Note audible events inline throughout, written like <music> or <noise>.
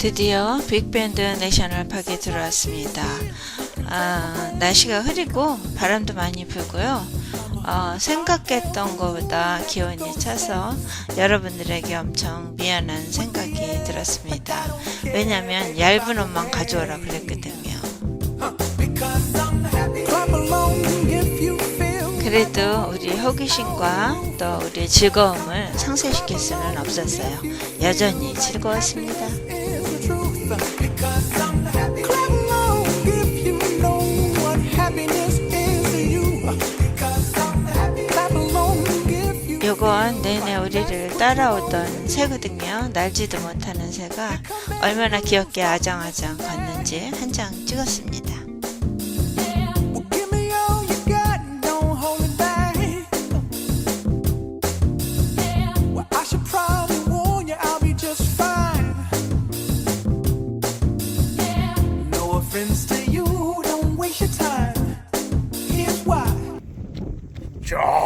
드디어 빅밴드 내셔널 파크에 들어왔습니다. 아, 날씨가 흐리고 바람도 많이 불고요. 어, 생각했던 것보다 기온이 차서 여러분들에게 엄청 미안한 생각이 들었습니다. 왜냐면 얇은 옷만 가져오라 그랬거든요. 그래도 우리 호기심과 또 우리 즐거움을 상쇄시킬 수는 없었어요. 여전히 즐거웠습니다. 요건 내내 우리를 따라오던 새거든요. 날지도 못하는 새가 얼마나 귀엽게 아장아장 걷는지 한 장 찍었습니다.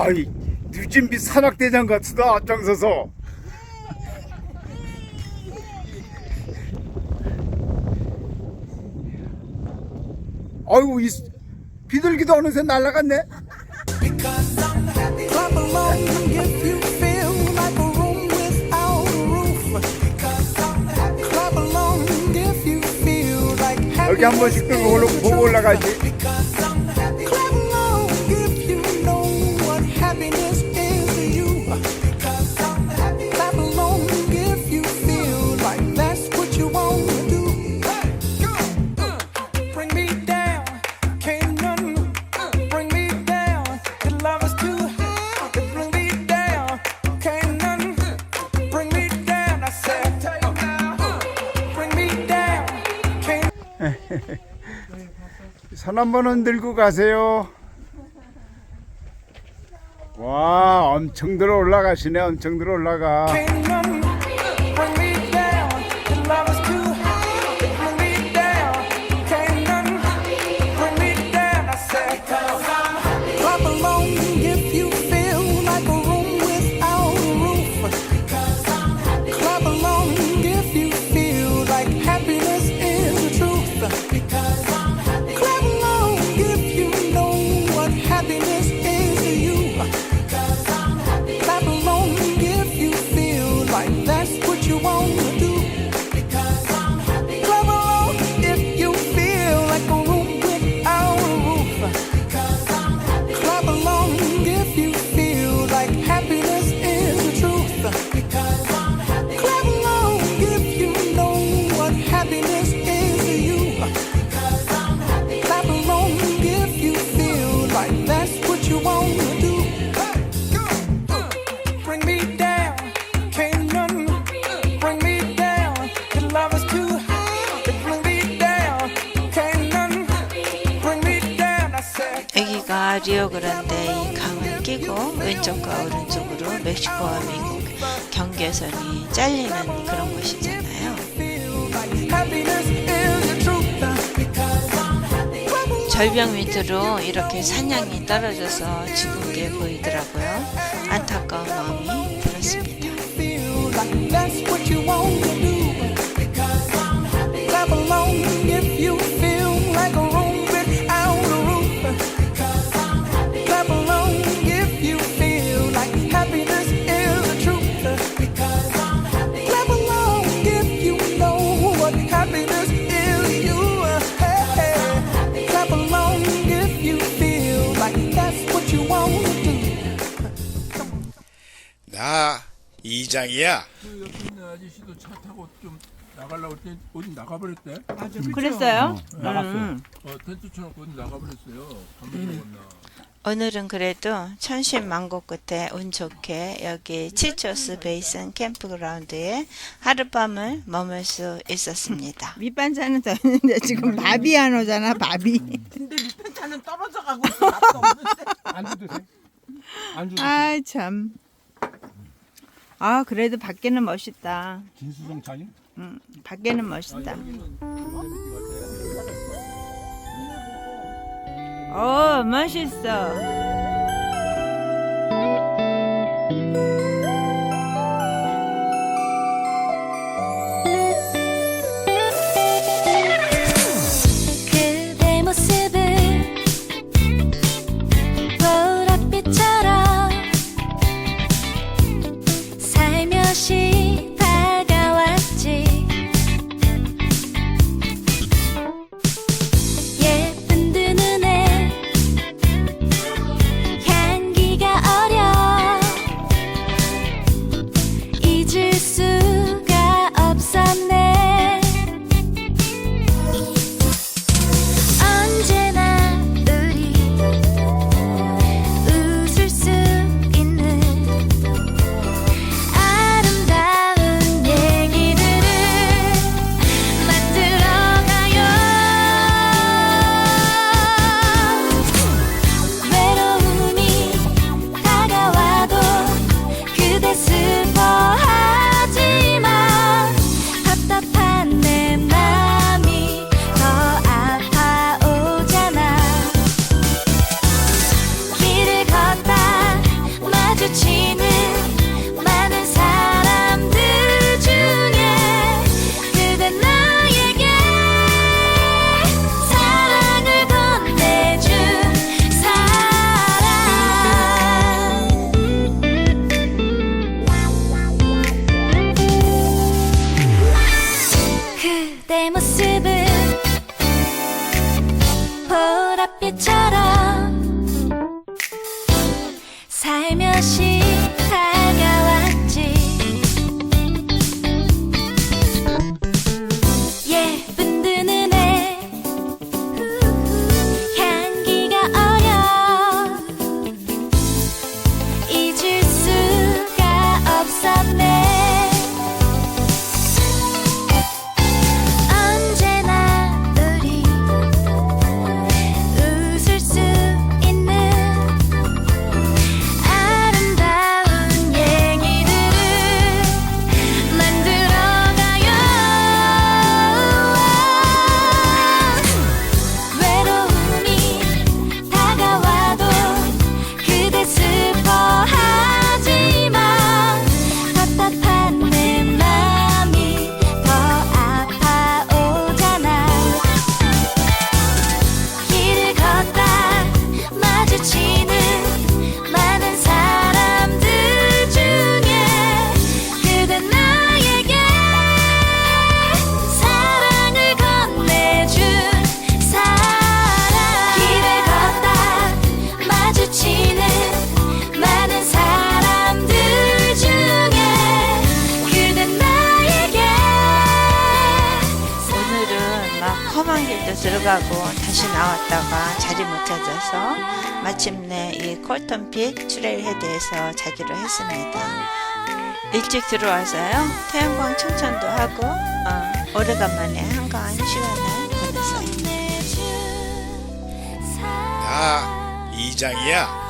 자, 이 뉴진비 산악대장 같으다 앞장서서. 아이고 이 비둘기도 어느새 날아갔네. 여기 한 번씩 올라 보고 올라가지. 손 한번 흔들고 가세요. 와, 엄청 들어 올라가시네. 엄청 들어 올라가. 여기가 리오 그란데 이 강을 끼고 왼쪽과 오른쪽으로 멕시코와 미국 경계선이 잘리는 그런 곳이잖아요. 절벽 밑으로 이렇게 산양이 떨어져서 죽은 게 보이더라고요. 안타까운 마음이 들었습니다. 나 이장이야. 그 옆에 있는 아저씨도 차 타고 좀 나가려고 했더니 어디 나가버렸대. 그랬어요? 나갔어. 어, 텐트 쳐놓고 어디 나가버렸어요. 먹었나. 오늘은 그래도 천신만고 끝에 운 좋게 여기 치초스 베이슨 캠프그라운드에 하룻밤을 머물 수 있었습니다. 밑반찬은 더 있는데 지금 밥이 안 오잖아 밥이 근데 밑반찬은 떨어져 가고 있어. <laughs> 맛도 없는데. 안주 드세요. 안주 드세요. 아이 참 아 그래도 밖에는 멋있다. 진수성 차님? 응 밖에는 멋있다. 어 멋있어 心。up your chest. 길도 들어가고 다시 나왔다가 자리 못 찾아서 마침내 이 콜턴핏 트레일헤드에서 자기로 했습니다. 일찍 들어와서요 태양광 충전도 하고 어, 오래간만에 한가한 시간을 보냈어요. 나 이장이야.